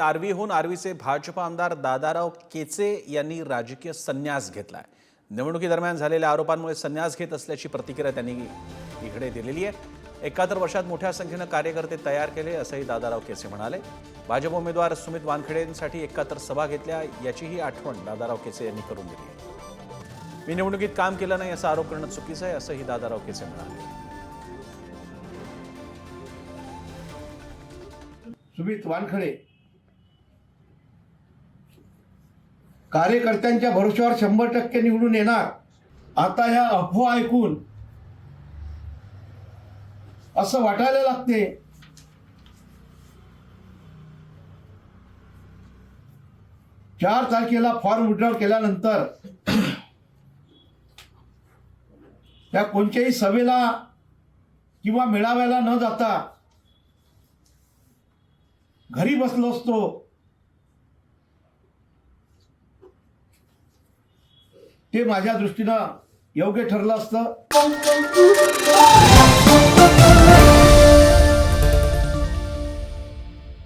आर्वीहून आर्वीचे भाजप आमदार दादाराव केचे यांनी राजकीय संन्यास घेतलाय. निवडणुकीदरम्यान झालेल्या आरोपांमुळे संन्यास घेत असल्याची प्रतिक्रिया त्यांनी इकडे दिलेली आहे. एकाहत्तर वर्षात मोठ्या संख्येनं कार्यकर्ते तयार केले असंही दादाराव केचे म्हणाले. भाजप उमेदवार सुमित वानखेडेंसाठी एकाहत्तर सभा घेतल्या याचीही आठवण दादाराव केचे यांनी करून दिली आहे. मी निवडणुकीत काम केलं नाही असा आरोप करणं चुकीचं आहे असंही दादाराव केचे म्हणाले. सुमित वानखडे कार्यकर्त्यांच्या भरोश्यावर शंभर टक्के निवडून येणार. आता ह्या अफवा ऐकून असं वाटायला लागते. चार तारखेला फॉर्म विड्रॉल केल्यानंतर त्या कोणत्याही सभेला किंवा मेळाव्याला न जाता घरी बसलो असतो. ते माझ्या दृष्टीनं योग्य ठरलं असतं.